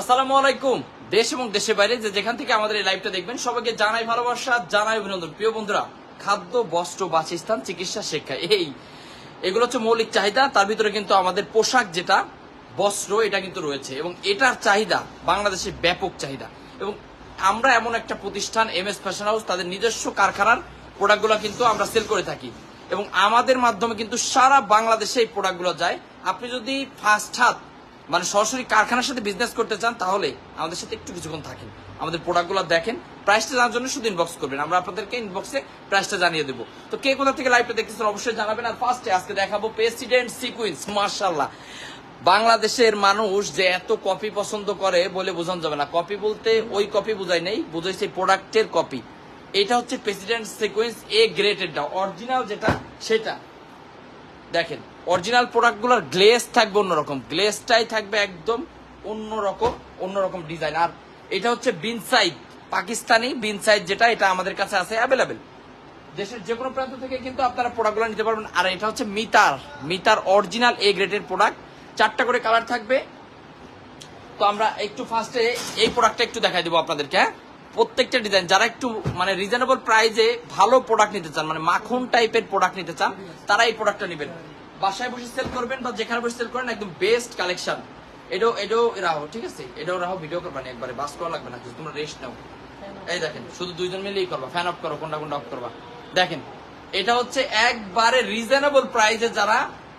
আসসালামু আলাইকুম। দেশ এবং দেশের বাইরে যে যেখান থেকে আমাদের এই লাইভটা দেখবেন, সবাইকে জানাই ভালোবাসা, জানাই অভিনন্দন। প্রিয় বন্ধুরা, খাদ্য, বস্ত্র, বাসস্থান, চিকিৎসা, শিক্ষা, এই, এগুলো হচ্ছে মৌলিক চাহিদা। তার ভিতরে কিন্তু আমাদের পোশাক যেটা, বস্ত্র, এটা কিন্তু রয়েছে। এবং এটার চাহিদা বাংলাদেশে ব্যাপক চাহিদা। এবং আমরা এমন একটা প্রতিষ্ঠান এম এস ফ্যাশন হাউস তাদের নিজস্ব কারখানার প্রোডাক্টগুলো কিন্তু আমরা সেল করে থাকি। এবং আমাদের মাধ্যমে কিন্তু সারা বাংলাদেশে এই প্রোডাক্টগুলো যায়। আপনি যদি ফার্স্ট হাত মানে সরাসরি কারখানার সাথে বিজনেস করতে চান, তাহলে আমাদের সাথে একটু কিছুক্ষণ থাকেন। আমাদের প্রোডাক্টগুলো দেখেন প্রাইসটা জানার জন্য শুধু ইনবক্স করবেন। আমরা আপনাদেরকে ইনবক্সে প্রাইসটা জানিয়ে দেবো। তো কে কোথা থেকে লাইভটা দেখতেছেন অবশ্যই জানাবেন। আর ফার্স্টে আজকে দেখাবো প্রেসিডেন্ট সিকুয়েন্স মার্শাল্লাহ বাংলাদেশের মানুষ যে এত কপি পছন্দ করে বলে বোঝানো যাবে না। কপি বলতে ওই কপি বোঝাই নেই বোঝাইছে প্রোডাক্টের কপি এটা হচ্ছে প্রেসিডেন্ট সিকুয়েন্স এ গ্রেটেডটা অরিজিনাল যেটা, সেটা। দেখেন অরিজিনাল প্রোডাক্টগুলোর গ্লেজ থাকবে অন্যরকম। গ্লেজটাই থাকবে একদম অন্যরকম অন্যরকম ডিজাইন আর এটা হচ্ছে বিনসাইড পাকিস্তানি বিনসাইড যেটা, এটা আমাদের কাছে আছে অ্যাভেলেবেল দেশের যে কোনো প্রান্ত থেকে কিন্তু আপনারা প্রোডাক্টগুলো নিতে পারবেন। আর এটা হচ্ছে মিতার মিতার অরিজিনাল এ গ্রেডের প্রোডাক্ট চারটা করে কালার থাকবে। তো আমরা একটু ফার্স্টে এই প্রোডাক্টটা একটু দেখাই দেবো আপনাদেরকে হ্যাঁ? প্রত্যেকটা ডিজাইন যারা একটু মানে রিজনেবল প্রাইজে ভালো প্রোডাক্ট নিতে চান মানে মাখন টাইপের প্রোডাক্ট নিতে চান, তারা এই প্রোডাক্টটা নেবেন। বাসায় বসে সেল করবেন বা যেখানে বসে সেল করেন একদম বেস্ট কালেকশন এটাও এটাও রাহো ঠিক আছে? এটাও রাহো ভিডিও করবা না একবারে বাস করা লাগবে না কিছু তোমরা রেস্ট নাও। এই দেখেন শুধু দুইজন মিলেই করবা ফ্যান অফ করো কোনটা কোনটা অফ করবা। দেখেন এটা হচ্ছে একবারে রিজনেবল প্রাইসে যারা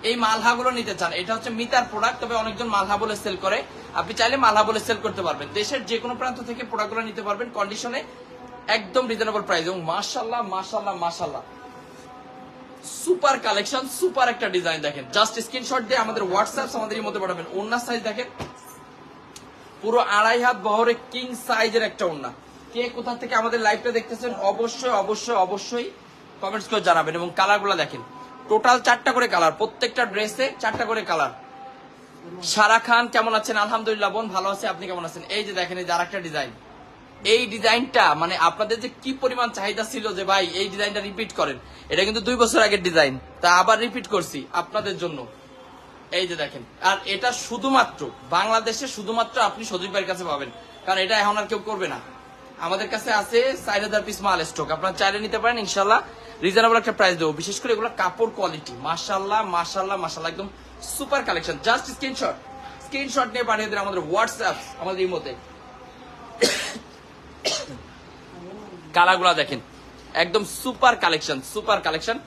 এই মালহাগুলো নিতে চান। এটা হচ্ছে মিতার প্রোডাক্ট তবে অনেকজন মালহা বলে সেল করে। আপনি চাইলে মালহা বলে সেল করতে পারবেন। দেশের যে কোনো প্রান্ত থেকে প্রোডাক্টগুলো নিতে পারবেন কন্ডিশনে একদম রিজনেবল প্রাইস এবং মাশাল্লাহ মাশাল্লাহ মাশাল্লাহ সুপার কালেকশন, সুপার একটা ডিজাইন দেখেন। জাস্ট স্ক্রিনশট দিয়ে আমাদের হোয়াটসঅ্যাপ আমাদের মধ্যে পাঠাবেন। ওন্না সাইজ দেখেন। পুরো আড়াই হাত বহরে কিং সাইজের একটা ওন্না কে কোথা থেকে আমাদের লাইভটা দেখতেছেন, অবশ্যই অবশ্যই অবশ্যই কমেন্টস করে জানাবেন এবং কালারগুলো দেখেন। টোটাল চারটা করে কালার প্রত্যেকটা ড্রেসে চারটা করে কালার সারা খান কেমন আছেন? আলহামদুলিল্লাহ, বোন ভালো আছে, আপনি কেমন আছেন? এই যে দেখেন, এই যে আরেকটা ডিজাইন এই ডিজাইনটা মানে আপনাদের যে কি পরিমাণ চাহিদা ছিল যে ভাই এই ডিজাইনটা রিপিট করেন, এটা কিন্তু দুই বছর আগের ডিজাইন, তা আবার রিপিট করছি আপনাদের জন্য। এই যে দেখেন, আর এটা শুধুমাত্র, বাংলাদেশে শুধুমাত্র আপনি সজীব ভাইয়ের কাছে পাবেন, কারণ এটা এখন আর কেউ করবে না। আমাদের কাছে আছে চার হাজার পিস মাল স্টক আপনার চাইলে নিতে পারেন ইনশাল্লাহ রিজনেবল একটা প্রাইস দেবো। বিশেষ করে এগুলো কাপড় কোয়ালিটি মাশাল্লাহ মাশাল্লাহ মাশাল্লাহ একদম super collection just screenshot screenshot নিয়ে পাঠিয়ে দেন আমাদের হোয়াটসঅ্যাপ আমাদের এই মধ্যে কালারগুলো দেখেন। একদম সুপার কালেকশন সুপার কালেকশন।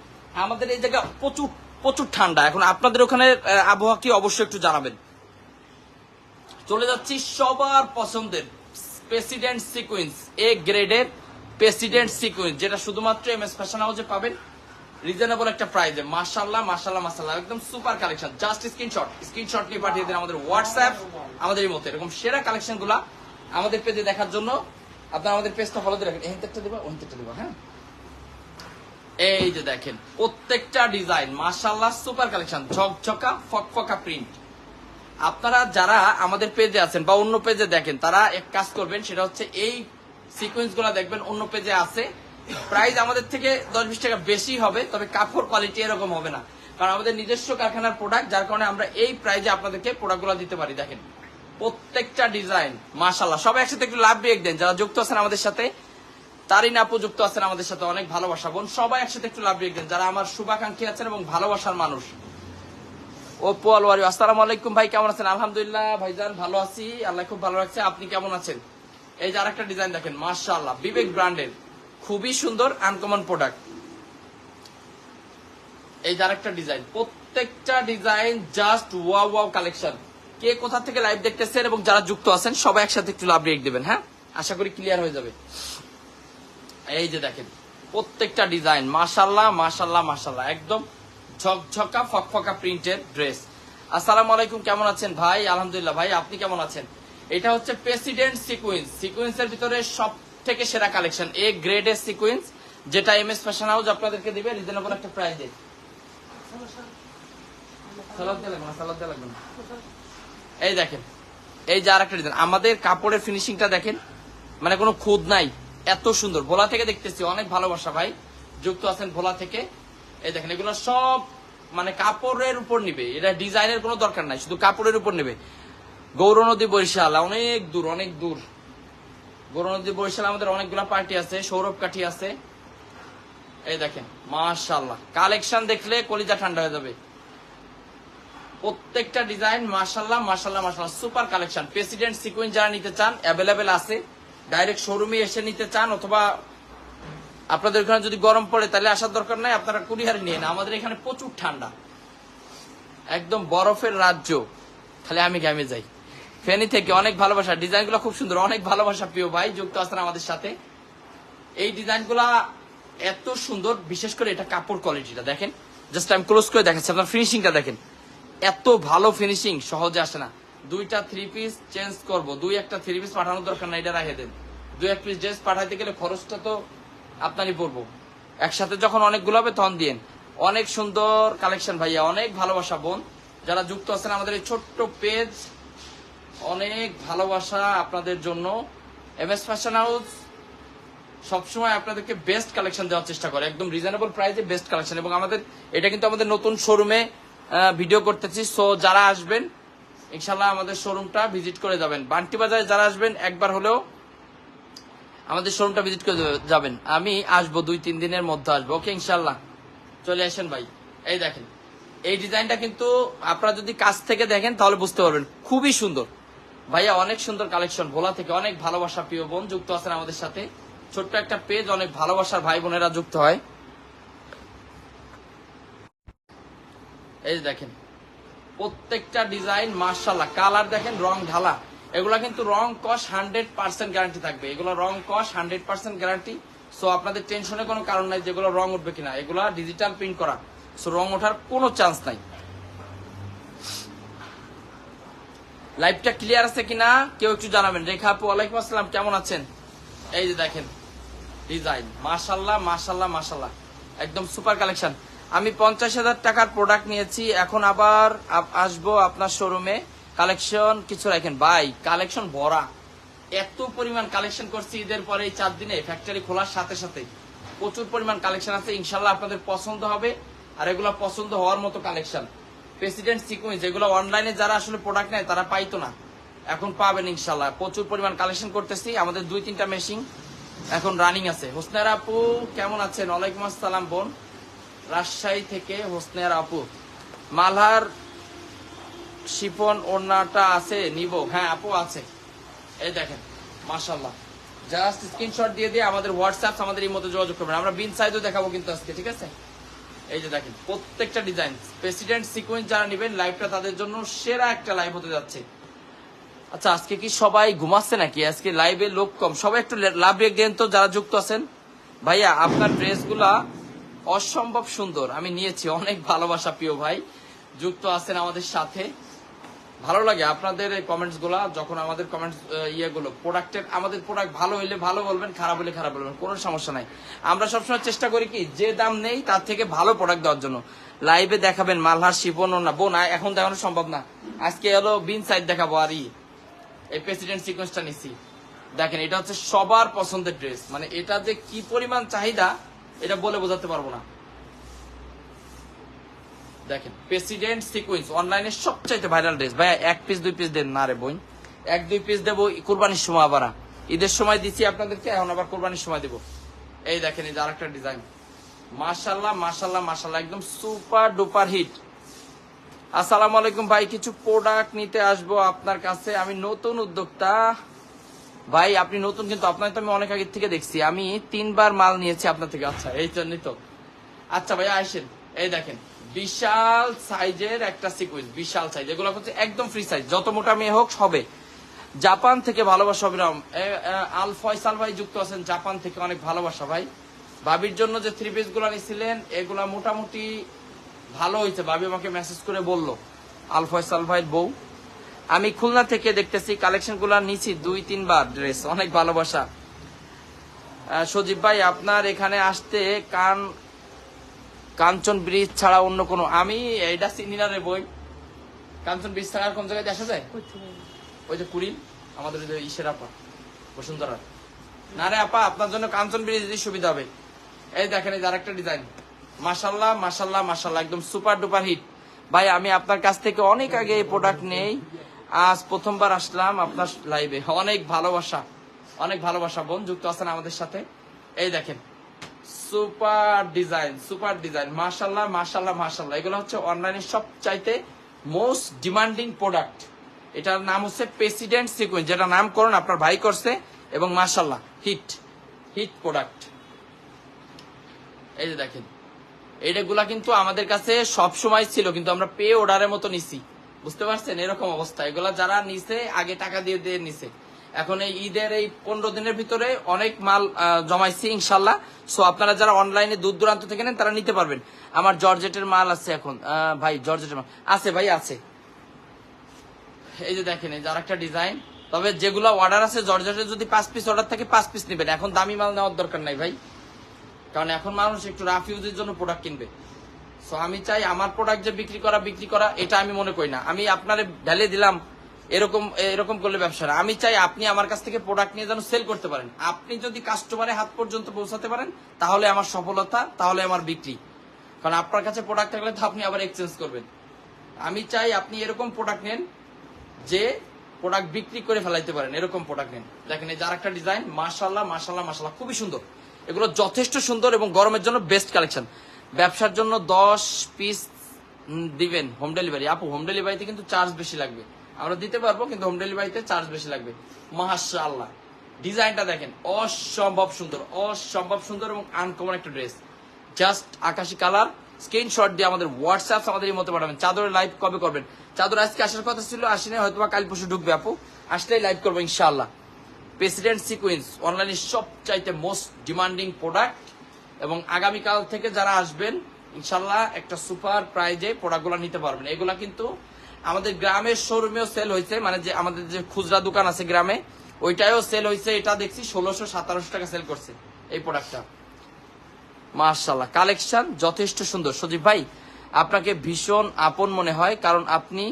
আমাদের এই জায়গা প্রচুর প্রচুর ঠান্ডা। এখন আপনাদের ওখানে আবহাওয়া কি অবশ্যই একটু জানাবেন। চলে যাচ্ছি সবার পছন্দের প্রেসিডেন্ট সিকুয়েন্স এ গ্রেডের প্রেসিডেন্ট সিকুয়েন্স যেটা শুধুমাত্র এম এস ফ্যাশন হাউসে পাবেন। রিজনেবল একটা প্রাইজে মাশাল্লাহ মাশাল্লাহ মাশাল্লাহ একদম super collection. Just screenshot screenshot নিয়ে পাঠিয়ে দেন আমাদের হোয়াটসঅ্যাপ আমাদের এই মতো এরকম সেরা কালেকশনগুলা আমাদের পেজে দেখার জন্য। আপনারা আমাদের পেজটা ফলো দিয়ে রাখেন। এই একটা দেবা, ওই একটা দেবা হ্যাঁ? এই যে দেখেন, প্রত্যেকটা ডিজাইন মাশাল্লাহ সুপার কালেকশন ঝকঝকা, ফকফকা প্রিন্ট আপনারা যারা আমাদের পেজে আছেন বা অন্য পেজে দেখেন, তারা এক কাজ করবেন, সেটা হচ্ছে এই সিকোয়েন্সগুলা দেখবেন, অন্য পেজে আছে। প্রাইস আমাদের থেকে দশ বিশ টাকা বেশি হবে, তবে কাপড় কোয়ালিটি এরকম হবে না। কারণ আমাদের নিজস্ব কারখানার প্রোডাক্ট যার কারণে আমরা এই প্রাইজে আপনাদেরকে প্রোডাক্টগুলো দিতে পারি, দেখেন। প্রত্যেকটা ডিজাইন মাশাল্লাহ সবাই একসাথে একটু লাভ ব্রেক দেন। যারা যুক্ত আছেন আমাদের সাথে, তারিন আপু যুক্ত আছেন আমাদের সাথে, অনেক ভালোবাসা বোন, সবাই একসাথে একটু লাভ ব্রেক দেন। যারা আমার শুভাকাঙ্ক্ষী আছেন এবং ভালোবাসার মানুষ। ওপো আলওয়ারি, আসসালামু আলাইকুম ভাই, কেমন আছেন? আলহামদুলিল্লাহ, ভাইজান, ভালো আছি। আল্লাহ খুব ভালো রাখছে। আপনি কেমন আছেন? এই যে আরেকটা ডিজাইন দেখেন, মাশাআল্লাহ, বিবেক ব্র্যান্ডের। খুবই সুন্দর আনকমন প্রোডাক্ট এই যে আরেকটা ডিজাইন প্রত্যেকটা design just wow wow collection কে কোথা থেকে লাইভ দেখতেছেন এবং যারা যুক্ত আছেন সবাই একসাথে একটু ব্রেক দেবেন হ্যাঁ? আশা করি ক্লিয়ার হয়ে যাবে। এই যে দেখেন প্রত্যেকটা ডিজাইন মাশাল্লাহ মাশাল্লাহ মাশাল্লাহ একদম ঝকঝকা ফকফকা প্রিন্টের ড্রেস আসসালামু আলাইকুম কেমন আছেন? ভাই আলহামদুলিল্লাহ ভাই আপনি কেমন আছেন? এটা হচ্ছে প্রেসিডেন্ট সিকুয়েন্স সিকুয়েন্সের ভিতরে সব থেকে সেরা কালেকশন এ গ্রেডের সিকুয়েন্স যেটা এম এস ফ্যাশন হাউস আপনাদেরকে দিবে রিজনেবল একটা প্রাইসে সালাদ দেওয়া লাগবে না, সালাদ দেওয়া লাগবে না। এই দেখেন, এই যে আর একটা ডিজাইন আমাদের কাপড়ের ফিনিশিংটা দেখেন মানে কোনো খুদ নাই, এত সুন্দর। ভোলা থেকে দেখতেছি, অনেক ভালোবাসা ভাই। যুক্ত আছেন ভোলা থেকে। এই দেখেন, এগুলো সব মানে কাপড়ের উপর নিবে। এটা ডিজাইনের কোনো দরকার নাই, শুধু কাপড়ের উপর নেবে। গৌরনদী বরিশাল, অনেক দূর অনেক দূর। গৌরনদী বরিশাল আমাদের অনেকগুলা পার্টি আছে, সৌরভ কাঠি আছে। এই দেখেন মাশাল্লাহ কালেকশন দেখলে কলিজা ঠান্ডা হয়ে যাবে। প্রত্যেকটা ডিজাইন মাশাল্লাহ মাশাল্লাহ মাশাল্লাহ সুপার কালেকশন প্রেসিডেন্ট সিকুয়েন্স যারা নিতে চান অ্যাভেলেবেল আছে। ডাইরেক্ট শোরুমে এসে নিতে চান, অথবা আপনাদের ওখানে যদি গরম পড়ে, তাহলে আসার দরকার নাই, আপনারা কুরিয়ারে নিয়ে না আমাদের এখানে প্রচুর ঠান্ডা। একদম বরফের রাজ্য। তাহলে আমি গ্যামে যাই। ফেনী থেকে অনেক ভালোবাসা। ডিজাইনগুলো খুব সুন্দর, অনেক ভালোবাসা প্রিয় ভাই, যুক্ত আছেন আমাদের সাথে। এই ডিজাইনগুলা এত সুন্দর, বিশেষ করে এটা কাপড় কোয়ালিটিটা দেখেন জাস্ট আমি ক্লোজ করে দেখাচ্ছি। আপনার ফিনিশিংটা দেখেন। এত ভালো ফিনিশিং সহজে আসে না। দুইটা থ্রি পিস চেঞ্জ করব। দুই একটা থ্রি পিস পাঠানোর দরকার না এটা রাখে দেন। দুই এক পিস ড্রেস পাঠাইতে গেলে খরচটা তো আপনারই পড়ব। একসাথে যখন অনেকগুলো হবে, তখন দিয়েন। অনেক সুন্দর কালেকশন ভাইয়া, অনেক ভালোবাসা বোন। যারা যুক্ত আছেন আমাদের এই ছোট্ট পেজ অনেক ভালোবাসা আপনাদের জন্য। এম এস ফ্যাশন হাউস সবসময় আপনাদেরকে বেস্ট কালেকশন দেওয়ার চেষ্টা করে। একদম রিজনেবল প্রাইসে বেস্ট কালেকশন এবং আমাদের, এটা কিন্তু আমাদের নতুন শোরুমে ভিডিও করতেছি। সো যারা আসবেন ইনশাল্লাহ আমাদের শোরুমটা ভিজিট করে যাবেন। বান্টি বাজারে যারা আসবেন, একবার হলেও আমাদের শোরুমটা ভিজিট করে যাবেন। আমি আসব দুই, তিন দিনের মধ্যে আসব। ওকে ইনশাল্লাহ চলে আসেন ভাই। এই দেখেন, এই ডিজাইনটা কিন্তু আপনারা যদি কাছ থেকে দেখেন, তাহলে বুঝতে পারবেন। খুবই সুন্দর। ভাইয়া, অনেক সুন্দর কালেকশন। ভোলা থেকে অনেক ভালোবাসা প্রিয় বোন যুক্ত আছেন আমাদের সাথে। ছোট্ট একটা পেজ অনেক ভালোবাসার ভাই বোনেরা যুক্ত হয়। এই যে দেখেন, প্রত্যেকটা ডিজাইন মার্শাল্লাহ কালার দেখেন, রং ঢালা। এগুলা কিন্তু রং কস হান্ড্রেড পার্সেন্ট গ্যারান্টি থাকবে। এগুলো রং কস হান্ড্রেড পার্সেন্ট গ্যারান্টি সো আপনাদের টেনশনের কোনো কারণ নাই যেগুলো রং উঠবে কিনা। এগুলা ডিজিটাল প্রিন্ট করা। সো রং ওঠার কোনো চান্স নাই। লাইভটা ক্লিয়ার আছে কিনা? কেউ একটু জানাবেন। রেখা আপু, ওয়ালাইকুম আসসালাম, কেমন আছেন? এই যে দেখেন ডিজাইন মাশাল্লাহ মাশাল্লাহ মাশাল্লাহ একদম সুপার কালেকশন আমি পঞ্চাশ হাজার টাকার প্রোডাক্ট নিয়েছি, এখন আবার আসব আপনার শোরুমে কালেকশন কিছু রাখেন। ভাই কালেকশন ভরা। এত পরিমাণ কালেকশন করছি ঈদের পরে, এই চার দিনে। ফ্যাক্টরি খোলার সাথে সাথে। প্রচুর পরিমাণ কালেকশন আছে। ইনশাল্লাহ আপনাদের পছন্দ হবে। আর এগুলো পছন্দ হওয়ার মতো কালেকশন প্রেসিডেন্ট সিকুয়েন্স যেগুলো অনলাইনে যারা আসলে প্রোডাক্ট নেয়, তারা পাইতো না। এখন পাবেন ইনশাল্লাহ। প্রচুর পরিমাণ কালেকশন করতেছি। আমাদের দুই তিনটা মেশিন এখন রানিং আছে। হোসনের আপু, কেমন আছেন? ওয়ালাইকুম আসসালাম, বোন। রাজশাহী থেকে হোসনের আপু। মালহার শিফন ওড়নাটা আছে, নিব। হ্যাঁ আপু আছে। এই দেখেন মাশাল্লাহ জাস্ট স্ক্রিনশট দিয়ে দিয়ে আমাদের হোয়াটসঅ্যাপ আমাদের এই মতো যোগাযোগ করবেন। আমরা বিন সাইজও দেখাবো কিন্তু আজকে, ঠিক আছে? এই যে দেখেন, প্রত্যেকটা ডিজাইন। প্রেসিডেন্ট সিকোয়েন্স যারা নেবেন লাইভটা তাদের জন্য সেরা একটা লাইভ হতে যাচ্ছে। আচ্ছা আজকে কি সবাই ঘুমাচ্ছে নাকি? আজকে লাইভে লোক কম। সবাই একটু লাভ ব্রেক দেন তো, যারা যুক্ত আছেন। ভাইয়া, আপনার ড্রেসগুলা অসম্ভব সুন্দর। আমি নিয়েছি অনেক ভালোবাসা, প্রিয় ভাই। যুক্ত আছেন আমাদের সাথে। ভালো লাগে আপনাদের এই কমেন্টসগুলা যখন আমাদের কমেন্টস ইয়েগুলো প্রোডাক্টের আমাদের প্রোডাক্ট ভালো হইলে ভালো বলবেন, খারাপ হলে খারাপ বলবেন, কোনো সমস্যা নাই। আমরা সবসময় চেষ্টা করি কি, যে দাম নেই তার থেকে ভালো প্রোডাক্ট দেওয়ার জন্য। লাইভে দেখাবেন মালহার শিপন না, বোন এখন দেখানো সম্ভব না। আজকে হলো বিন সাইড দেখাবো আর ই। এই প্রেসিডেন্ট সিকোয়েন্সটা নিচ্ছি দেখেন, এটা হচ্ছে সবার পছন্দের ড্রেস মানে এটা যে কি পরিমাণ চাহিদা এটা বলে বোঝাতে পারব না। দেখেন প্রেসিডেন্ট সিকোয়েন্স অনলাইনে সবচাইতে ভাইরাল ড্রেস ভাই এক পিস দুই পিস দেন না রে বোন। এক, দুই পিস দেবো কুরবানির সময় আবার। ঈদের সময় দিচ্ছি আপনাদেরকে, এখন আবার কোরবানির সময় দেবো। এই দেখেন, এই আরেকটা ডিজাইন মাশাল্লাহ মাশাল্লাহ মাশাল্লাহ একদম সুপার ডুপার হিট আসসালামু আলাইকুম ভাই, কিছু প্রোডাক্ট নিতে আসব আপনার কাছে। আমি নতুন উদ্যোক্তা। ভাই, আপনি নতুন কিন্তু আপনার তো আমি অনেক আগের থেকে দেখছি। আমি তিনবার মাল নিয়েছি আপনার থেকে। আচ্ছা এই জন্যই তো। আচ্ছা ভাই, আসেন। এই দেখেন, বিশাল সাইজের একটা সিকুয়েন্স বিশাল সাইজ এগুলো হচ্ছে একদম ফ্রি সাইজ যত মোটা মেয়ে হোক হবে জাপান থেকে ভালোবাসা অবিরাম। আল ফয়সাল ভাই যুক্ত আছেন জাপান থেকে অনেক ভালোবাসা ভাই। ভাবির জন্য যে থ্রি পিসগুলা নিছিলেন, এগুলা মোটামুটি ভালো হয়েছে। ভাবি আমাকে মেসেজ করে বলল, আল ফয়সাল ভাই বউ আমি খুলনা থেকে দেখতেছি কালেকশনগুলা নিছি দুই, তিনবার ড্রেস অনেক ভালোবাসা। সজীব ভাই, আপনার এখানে আসতে কান, কাঞ্চন ব্রিজ ছাড়া অন্য কোনো, আমি এটা চিনি না রে বই। কাঞ্চন ব্রিজ ছাড়া কোন জায়গায় আসা যায় ওই যে কুড়িল আমাদের যে ইসের আপা, বসুন্ধরা। না রে আপা, আপনার জন্য কাঞ্চন ব্রিজ যদি সুবিধা হবে। এই দেখেন, এই আরেকটা ডিজাইন মাসাল্লাহ মাসাল্লাহ মাসাল্লাহ একদম সুপার ডুপার হিট ভাই, আমি আপনার কাছ থেকে অনেক আগে এই প্রোডাক্ট নেই। আজ প্রথমবার আসলাম আপনার লাইভে অনেক ভালোবাসা অনেক ভালোবাসা। বোন, যুক্ত আছেন আমাদের সাথে। এই দেখেন সুপার ডিজাইন সুপার ডিজাইন মাশাল্লাহ মাশাল্লাহ মাশাল্লাহ এগুলো হচ্ছে অনলাইনে সবচাইতে মোস্ট ডিমান্ডিং প্রোডাক্ট এটার নাম হচ্ছে প্রেসিডেন্ট সিকুয়েন্স যেটা নামকরণ আপনার ভাই করছে, এবং মাশাল্লাহ হিট হিট প্রোডাক্ট এই যে দেখেন এইটাগুলা কিন্তু আমাদের কাছে সব সময় ছিল, কিন্তু আমরা পে অর্ডারের মতো নিছি। বুঝতে পারছেন? এরকম অবস্থা। এগুলা যারা নিছে, আগে টাকা দিয়ে দিয়ে নিছে। এখন এই ঈদের এই পনেরো দিনের ভিতরে অনেক মাল জমাইছি ইনশাল্লাহ। সো আপনারা যারা অনলাইনে দূর দূরান্ত থেকে নেন, তারা নিতে পারবেন। আমার জর্জেটের মাল আছে এখন। ভাই, জর্জেটের মাল। আছে ভাই, আছে। এই যে দেখেন, এই আরেকটা ডিজাইন। তবে যেগুলো অর্ডার আছে, জর্জেটের যদি পাঁচ পিস অর্ডার থাকে, পাঁচ পিস নেবেন। এখন দামি মাল নেওয়ার দরকার নাই ভাই। কারণ এখন মানুষ একটু রাফ ইউজের জন্য প্রোডাক্ট কিনবে। সো আমি চাই আমার প্রোডাক্ট যে বিক্রি করা বিক্রি করা, এটা আমি মনে করি না। আমি আপনারে ঢেলে দিলাম, এরকম এরকম করলে ব্যবসা না। আমি চাই আপনি আমার কাছ থেকে প্রোডাক্ট নিয়ে যেন সেল করতে পারেন। আপনি যদি কাস্টমারের হাত পর্যন্ত পৌঁছাতে পারেন, তাহলে আমার সফলতা, তাহলে আমার বিক্রি। কারণ আপনার কাছে প্রোডাক্ট থাকলে তো আপনি আবার এক্সচেঞ্জ করবেন। আমি চাই আপনি এরকম প্রোডাক্ট নেন, যে প্রোডাক্ট বিক্রি করে ফেলাইতে পারেন, এরকম প্রোডাক্ট নেন। দেখেন এই যার একটা ডিজাইন মাশাল্লাহ মাশাল্লাহ মাশাল্লাহ খুবই সুন্দর। এগুলো যথেষ্ট সুন্দর এবং গরমের জন্য বেস্ট কালেকশন ব্যবসার জন্য দশ পিস দিবেন হোম ডেলিভারি আপু হোম ডেলিভারিতে কিন্তু চার্জ বেশি লাগবে। আমরা দিতে পারব, কিন্তু হোম ডেলিভারিতে চার্জ বেশি লাগবে। মাশাল্লাহ ডিজাইনটা দেখেন, অসম্ভব সুন্দর অসম্ভব সুন্দর এবং আনকমন একটা ড্রেস জাস্ট আকাশি কালার স্ক্রিনশট দিয়ে আমাদের হোয়াটসঅ্যাপ আমাদের এই মতো পাঠাবেন। চাদরের লাইভ কবে করবেন? চাদর আজকে আসার কথা ছিল আসেনি হয়তো বা কাল পরশু ঢুকবে আপু। আসলেই লাইভ করব ইনশাআল্লাহ। প্রেসিডেন্ট সিকুয়েন্স অনলাইনে সবচাইতে মোস্ট ডিমান্ডিং প্রোডাক্ট এবং আগামীকাল থেকে যারা আসবেন, ইনশাল্লাহ একটা সুপার প্রাইজে প্রোডাক্টগুলো নিতে পারবেন। এগুলা কিন্তু আমাদের গ্রামের শোরুমেও সেল হয়েছে মানে যে আমাদের যে খুচরা দোকান আছে গ্রামে ওইটাও সেল হয়েছে, এটা দেখছি ষোলোশো সাতারোশো টাকা সেল করছে এই প্রোডাক্টটা। মার্শাল্লাহ কালেকশন যথেষ্ট সুন্দর। সজীব ভাই, আপনাকে ভীষণ আপন মনে হয়, কারণ আপনি,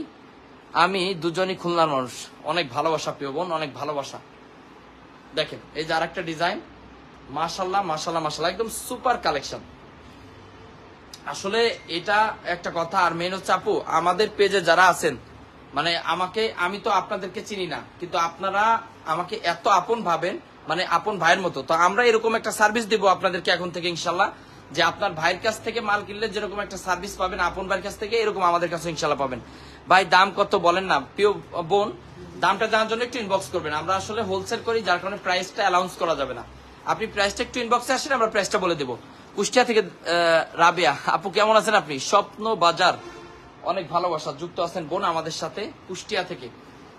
আমি দুজনই খুলনার মানুষ। অনেক ভালোবাসা, প্রিয় বোন, অনেক ভালোবাসা। দেখেন, এই যে আর একটা ডিজাইন মাশাল্লাহ মাশাল্লাহ মাশাল্লাহ একদম সুপার কালেকশন। আসলে এটা একটা কথা, আর মেন হচ্ছে আপু, আমাদের পেজে যারা আছেন মানে আমাকে, আমি তো আপনাদেরকে চিনি না, কিন্তু আপনারা আমাকে এত আপন ভাবেন মানে আপন ভাইয়ের মতো। তো আমরা এরকম একটা সার্ভিস দেবো আপনাদেরকে এখন থেকে ইনশাল্লাহ যে আপনার ভাইয়ের কাছ থেকে মাল কিনলে যেরকম একটা সার্ভিস পাবেন, আপন ভাইয়ের কাছ থেকে এরকম আমাদের কাছে ইনশাল্লাহ পাবেন। ভাই, দাম কত বলেন না, প্রিয় বোন, দামটা জানার জন্য একটু ইনবক্স করবেন। আমরা আসলে হোলসেল করি, যার কারণে প্রাইসটা অ্যালাউন্স করা যাবে না। আপনি প্রাইসটা একটু ইনবক্সে আসেন, আমরা প্রাইসটা বলে দেবো। কুষ্টিয়া থেকে রাবেয়া, আপু কেমন আছেন আপনি? স্বপ্ন বাজার, অনেক ভালোবাসা, যুক্ত আছেন বোন আমাদের সাথে, কুষ্টিয়া থেকে।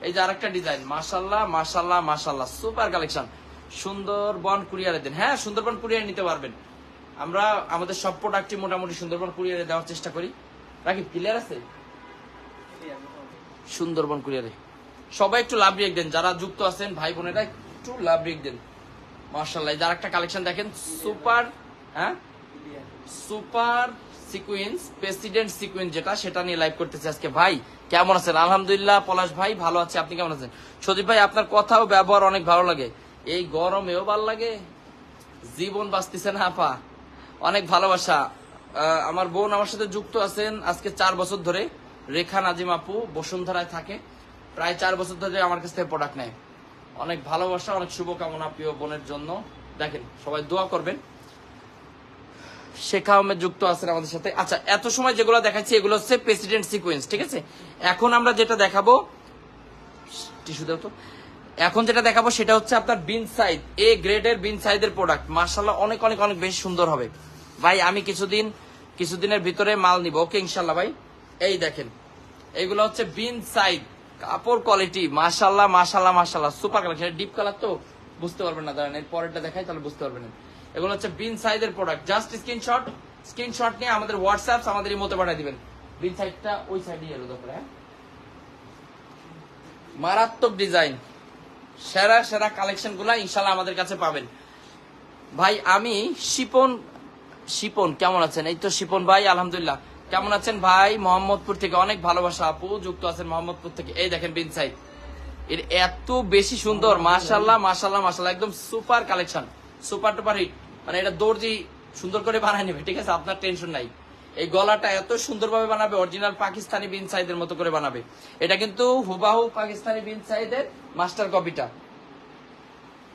এই যে আরেকটা ডিজাইন মাশাল্লাহ মাশাল্লাহ মাশাল্লাহ সুপার কালেকশন সুন্দরবন কুরিয়ারে দেন। হ্যাঁ সুন্দরবন কুরিয়ারে নিতে পারবেন। আমরা, আমাদের সব প্রোডাক্টই মোটামুটি সুন্দরবন কুরিয়ারে দেওয়ার চেষ্টা করি। রাখি ক্লিয়ার আছে? সুন্দরবন কুরিয়ারে সবাই একটু লাভ রেখ দেন, যারা যুক্ত আছেন ভাই বোনেরা একটু লাভ রেখ দেন। মার্শাল্লাহ যার একটা কালেকশন দেখেন সুপার হ্যাঁ? সুপার সিকুয়েন্স প্রেসিডেন্ট সিকুয়েন্স যেটা, সেটা নিয়ে লাইভ করতেছে আজকে। ভাই, কেমন আছেন? আলহামদুলিল্লাহ, পলাশ ভাই, ভালো আছে। আপনি কেমন আছেন? সজীব ভাই, আপনার কথা ও ব্যবহার অনেক ভালো লাগে। এই গরমেও ভালো লাগে। জীবন বাঁচতেছে না, আপা। অনেক ভালোবাসা। আমার বোন আমার সাথে যুক্ত আছেন আজকে চার বছর ধরে। রেখা নাজিম আপু বসুন্ধরায় থাকে। প্রায় চার বছর ধরে আমার কাছ থেকে প্রোডাক্ট নেয়। অনেক ভালোবাসা, অনেক শুভকামনা প্রিয় বোনের জন্য। দেখেন, সবাই দোয়া করবেন। শেখ আহমেদ যুক্ত আছেন আমাদের সাথে। আচ্ছা এত সময় যেগুলো দেখাচ্ছি, এগুলো হচ্ছে প্রেসিডেন্ট সিকোয়েন্স ঠিক আছে? এখন আমরা যেটা দেখাবো টিস্যু দাও তো। এখন যেটা দেখাবো, সেটা হচ্ছে আপনার বিন সাইড এ গ্রেডের বিন সাইডের প্রোডাক্ট মার্শাল্লাহ অনেক অনেক অনেক বেশি সুন্দর হবে। ভাই, আমি কিছুদিন, কিছুদিনের ভিতরে মাল নিব। ওকে ইনশাল্লাহ ভাই। এই দেখেন এইগুলো হচ্ছে বিন সাইড কাপড় কোয়ালিটি মাশাল্লাহ মাশাল্লাহ মাশাল্লাহ সুপার কালার ডিপ কালার তো বুঝতে পারবেন না, দাঁড়ান, এর পরেরটা দেখাই, তাহলে বুঝতে পারবেন। এগুলো হচ্ছে বিন সাইজের প্রোডাক্ট জাস্ট স্ক্রিনশট স্ক্রিনশট নিয়ে আমাদের হোয়াটসঅ্যাপ আমাদের মতো পাঠিয়ে দিবেন। বিন সাইডটা ওই সাইডে এলো তারপরে হ্যাঁ? মারাত্মক ডিজাইন সেরা সেরা কালেকশনগুলা ইনশাল্লাহ আমাদের কাছে পাবেন। ভাই, আমি শিপন শিপন, কেমন আছেন? এই তো শিপন ভাই, আলহামদুলিল্লাহ। কেমন আছেন ভাই? মোহাম্মদপুর থেকে অনেক ভালোবাসা আপু। যুক্ত আছেন মোহাম্মদপুর থেকে। এই দেখেন বিন সাইড এর এত বেশি সুন্দর মাশাল্লাহ মাশাল্লাহ মাশাল্লাহ একদম সুপার কালেকশন সুপার টুপার হিট। মানে এটা দর্জি সুন্দর করে বানায় নেবে ঠিক আছে? আপনার টেনশন নাই। এই গলাটা এত সুন্দরভাবে বানাবে অরিজিনাল পাকিস্তানি বিন সাইদের মতো করে বানাবে। এটা কিন্তু হুবাহু পাকিস্তানি বিন সাইদের মাস্টার কপিটা।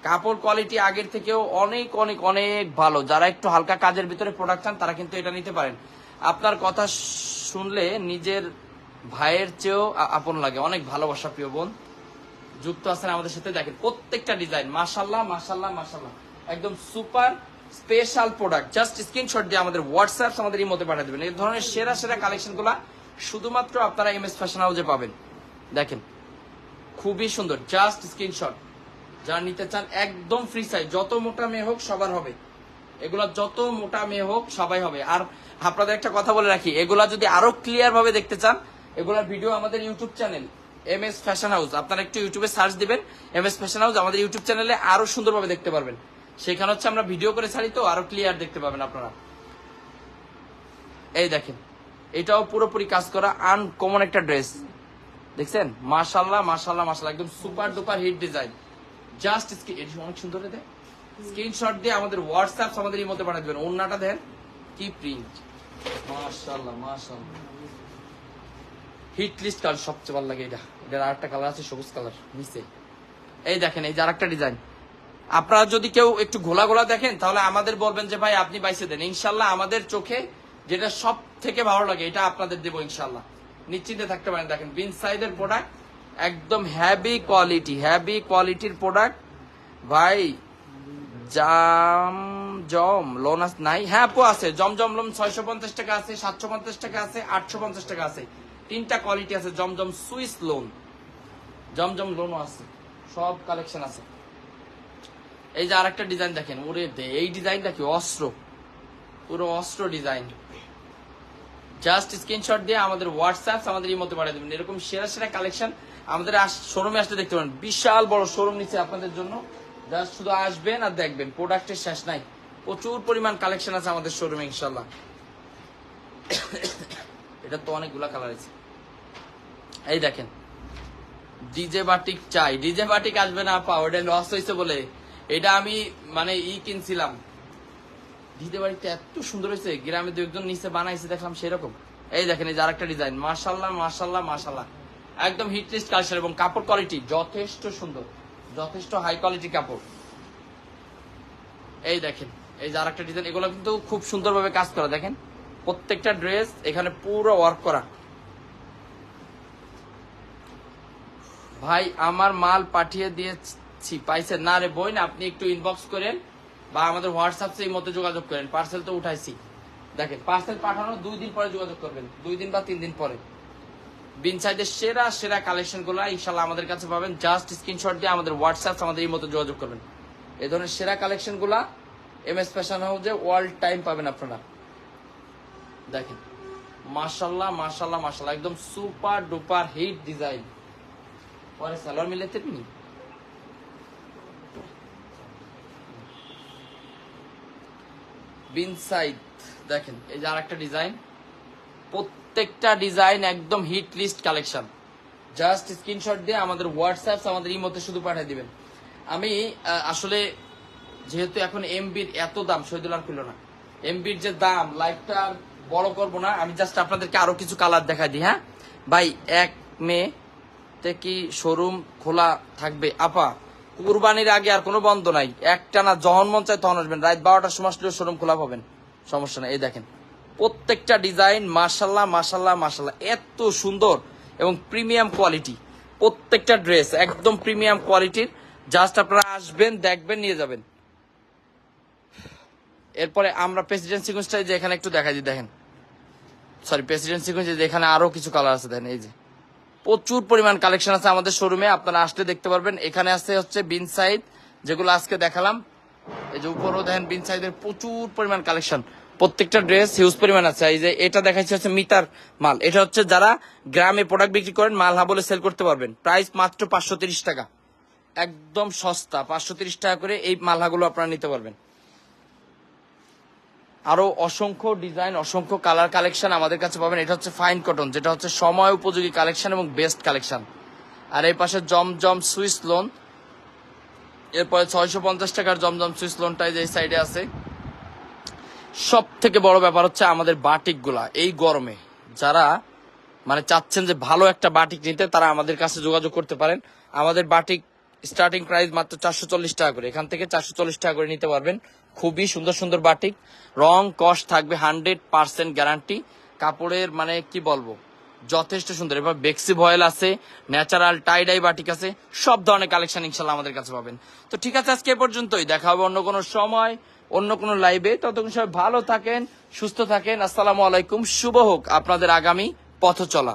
কাপড় কোয়ালিটি আগের থেকেও অনেক অনেক অনেক ভালো। যারা একটু হালকা কাজের ভিতরে প্রোডাক্ট চান তারা কিন্তু এটা নিতে পারেন। আপনার কথা শুনলে নিজের ভাইয়ের চেয়েও আপন লাগে। অনেক ভালোবাসা, প্রিয় বোন। যুক্ত আছেন আমাদের সাথে। দেখেন, প্রত্যেকটা ডিজাইন মাশাল্লাহ মাশাল্লাহ মাশাল্লাহ একদম super special product just screenshot দিয়ে আমাদের হোয়াটসঅ্যাপ আমাদের এই মধ্যে পাঠিয়ে দেবেন। এই ধরনের সেরা সেরা কালেকশনগুলা শুধুমাত্র আপনারা এম এস ফ্যাশন হাউসে পাবেন। দেখেন, খুবই সুন্দর। জাস্ট স্ক্রিনশট যারা নিতে চান, একদম ফ্রি সাইজ যত মোটা মেয়ে হোক, সবার হবে। এগুলা যত মোটা মেয়ে হোক, সবাই হবে। আর আপনাদের একটা কথা বলে রাখি, এগুলা যদি আরও ক্লিয়ার ভাবে দেখতে চান, এগুলার ভিডিও আমাদের YouTube channel M S fashion house আপনারা একটু ইউটিউবে সার্চ দিবেন এম এস ফ্যাশন হাউস আমাদের ইউটিউব চ্যানেলে আরও সুন্দরভাবে দেখতে পারবেন। সেখানে হচ্ছে আমরা ভিডিও করে ছাড়ি তো, আরও ক্লিয়ার দেখতে পাবেন আপনারা। এই দেখেন, এটাও পুরোপুরি কাজ করা আনকমন একটা ড্রেস দেখছেন? মাশাল্লাহ মাশাল্লাহ মাশাল্লাহ একদম super duper hit design just অনেক সুন্দর রে স্ক্রিনশট দিয়ে আমাদের হোয়াটসঅ্যাপ আমাদের এই মধ্যে পাঠিয়ে দেবেন অন্যটা দেন কি প্রিন্ট মাশাল্লাহ মাশাল্লাহ হিট লিস্ট কালার সবচেয়ে ভালো লাগে এটা। এটার আরেকটা কালার আছে সবুজ কালার নিচে। এই দেখেন এই যে আরেকটা ডিজাইন আপনারা যদি কেউ একটু ঘোলা ঘোলা দেখেন তাহলে আমাদের বলবেন যে ভাই আপনি বাইসে দেন। ইনশাল্লাহ আমাদের চোখে যেটা সব থেকে ভালো লাগে এটা আপনাদের দেবো ইনশাল্লাহ নিশ্চিন্তে থাকতে পারেন। দেখেন বিন সাইডের প্রোডাক্ট একদম হ্যাভি কোয়ালিটি হ্যাভি কোয়ালিটির প্রোডাক্ট ভাই জাম, জম, লোন নাই। হ্যাঁ আপু আছে। জমজম লোন ছয়শো পঞ্চাশ টাকা আছে, সাতশো পঞ্চাশ টাকা আছে, আটশো পঞ্চাশ টাকা আছে। তিনটা কোয়ালিটি আছে জমজম সুইস লোন। জমজম লোনও আছে। সব কালেকশন আছে। এই যে আরেকটা ডিজাইন দেখেন, ওরে দে, এই ডিজাইনটা কি অস্ত্র? পুরো অস্ত্র ডিজাইন জাস্ট স্ক্রিনশট দিয়ে আমাদের হোয়াটসঅ্যাপ আমাদের এই মতো পাঠিয়ে দেবেন। এরকম সেরা সেরা কালেকশন আমাদের শোরুমে আসতে দেখতে পারেন। বিশাল বড় শোরুম নিচ্ছে আপনাদের জন্য। জাস্ট শুধু আসবেন আর দেখবেন প্রোডাক্টের শেষ নাই। প্রচুর পরিমাণ কালেকশন আছে আমাদের শোরুমে ইনশাল্লাহ এটা তো অনেকগুলা কালার আছে। এই দেখেন ডিজে বাটিক চাই। ডিজে বাটিক আসবে না পা ওটা লস হয়েছে বলে। এটা আমি মানে ই কিনছিলাম। ডিজে বাড়িটা এত সুন্দর হয়েছে, গ্রামে দু একজন নিচে বানাইছে, দেখলাম সেরকম। এই দেখেন, এই যে আরেকটা ডিজাইন মার্শাল্লাহ মার্শাল্লাহ মার্শাল্লাহ একদম হিট লিস্ট কালচার এবং কাপড় কোয়ালিটি যথেষ্ট সুন্দর। যথেষ্ট হাই কোয়ালিটি কাপড়। এই দেখেন, এই যে আরেকটা ডিজাইন এগুলো কিন্তু খুব সুন্দরভাবে কাজ করা। দেখেন, প্রত্যেকটা ড্রেস এখানে পুরো ওয়ার্ক করা। ভাই, আমার মাল পাঠিয়ে দিয়েছি। পাইছেন? না রে বই না আপনি একটু ইনবক্স করেন বা আমাদের হোয়াটসঅ্যাপ এই মতো যোগাযোগ করেন। পার্সেল তো উঠাইছি। দেখেন পার্সেল পাঠানোর দুই দিন পরে যোগাযোগ করবেন। দুই দিন বা তিন দিন পরে। বিন সাইডের সেরা সেরা কালেকশনগুলো ইনশাল্লাহ আমাদের কাছে পাবেন। জাস্ট স্ক্রিনশট দিয়ে আমাদের হোয়াটসঅ্যাপ আমাদের এই মতো যোগাযোগ করবেন। এই ধরনের সেরা কালেকশনগুলা এম এস ফ্যাশন হাউসে ওয়ার্ল্ড টাইম পাবেন আপনারা। দেখেন মাশাল্লাহ মাশাল্লাহ মাশাল্লাহ একদম সুপার ডুপার হিট ডিজাইন পরে সালোয়ার মিলাতে পারি বিন সাইড দেখেন, এই যে আরেকটা ডিজাইন প্রত্যেকটা ডিজাইন একদম hit list collection just screenshot দিয়ে আমাদের হোয়াটসঅ্যাপ আমাদের ইমোতে শুধু পাঠিয়ে দিবেন। আমি আসলে যেহেতু এখন এমবির এত দাম, শহীদুল আর না। এমবির যে দাম লাইফটা বড় করব না। আমি জাস্ট আপনাদেরকে আরও কিছু কালার দেখা দিই হ্যাঁ? ভাই, এক মে তে কি শোরুম খোলা থাকবে? আপা, কুরবানির আগে আর কোনো বন্ধ নাই। একটা না, যখন মন চায় তখন আসবেন। রাত বারোটার সময় আসলেও শোরুম খোলা পাবেন। সমস্যা নাই, এই দেখেন। প্রত্যেকটা ডিজাইন মাসাল্লাহ মাসাল্লাহ মাসাল্লাহ এত সুন্দর এবং প্রিমিয়াম কোয়ালিটি। প্রত্যেকটা ড্রেস একদম প্রিমিয়াম কোয়ালিটির। জাস্ট আপনারা আসবেন, দেখবেন, নিয়ে যাবেন। এরপরে আমরা প্রেসিডেন্ট সিকুয়েন্সটাই যে এখানে একটু দেখা দেখেন। সরি প্রেসিডেন্ট সিকুয়েন্স যে এখানে আরও কিছু কালার আছে, দেখেন, এই যে। প্রচুর পরিমাণ কালেকশন আছে আমাদের শোরুমে আপনারা আসলে দেখতে পারবেন। এখানে আছে হচ্ছে বিন সাইড যেগুলো আজকে দেখালাম। এই যে উপরও দেখেন বিন সাইডের প্রচুর পরিমাণ কালেকশন প্রত্যেকটা ড্রেস হিউজ পরিমাণ আছে। এই যে এটা দেখাচ্ছি হচ্ছে মিটার মাল। এটা হচ্ছে যারা গ্রামে প্রোডাক্ট বিক্রি করেন, মাল হা বলে সেল করতে পারবেন। প্রাইস মাত্র পাঁচশো টাকা। একদম সস্তা, পাঁচশো টাকা করে এই মালহাগুলো আপনারা নিতে পারবেন। আরও অসংখ্য ডিজাইন অসংখ্য কালার কালেকশন আমাদের কাছে পাবেন। এটা হচ্ছে ফাইন কটন যেটা হচ্ছে সময় উপযোগী কালেকশন এবং বেস্ট কালেকশন আর এই পাশে জমজম সুইস লোন এরপরে ছয়শো পঞ্চাশ টাকার জমজম সুইস লোনটা যে সাইডে আছে। সব থেকে বড় ব্যাপার হচ্ছে আমাদের বাটিকগুলা, এই গরমে যারা মানে চাচ্ছেন যে ভালো একটা বাটিক নিতে, তারা আমাদের কাছে যোগাযোগ করতে পারেন। আমাদের বাটিক স্টার্টিং প্রাইস মাত্র চারশো চল্লিশ টাকা করে। এখান থেকে চারশো চল্লিশ টাকা করে নিতে পারবেন। খুবই সুন্দর সুন্দর বাটিক। রং কস থাকবে হান্ড্রেড পার্সেন্ট গ্যারান্টি। কাপড়ের মানে কি বলব? যথেষ্ট সুন্দর। এবার বেক্সি ভয়েল আছে, ন্যাচারাল টাইডাই বাটিক আছে, সব ধরনের কালেকশন ইনশাল্লাহ আমাদের কাছে পাবেন। তো ঠিক আছে, আজকে এ পর্যন্তই। দেখা হবে অন্য কোনো সময়। অন্য কোনো লাইভে ততক্ষণ সবাই ভালো থাকেন, সুস্থ থাকেন। আসসালামু আলাইকুম। শুভ হোক আপনাদের আগামী পথ চলা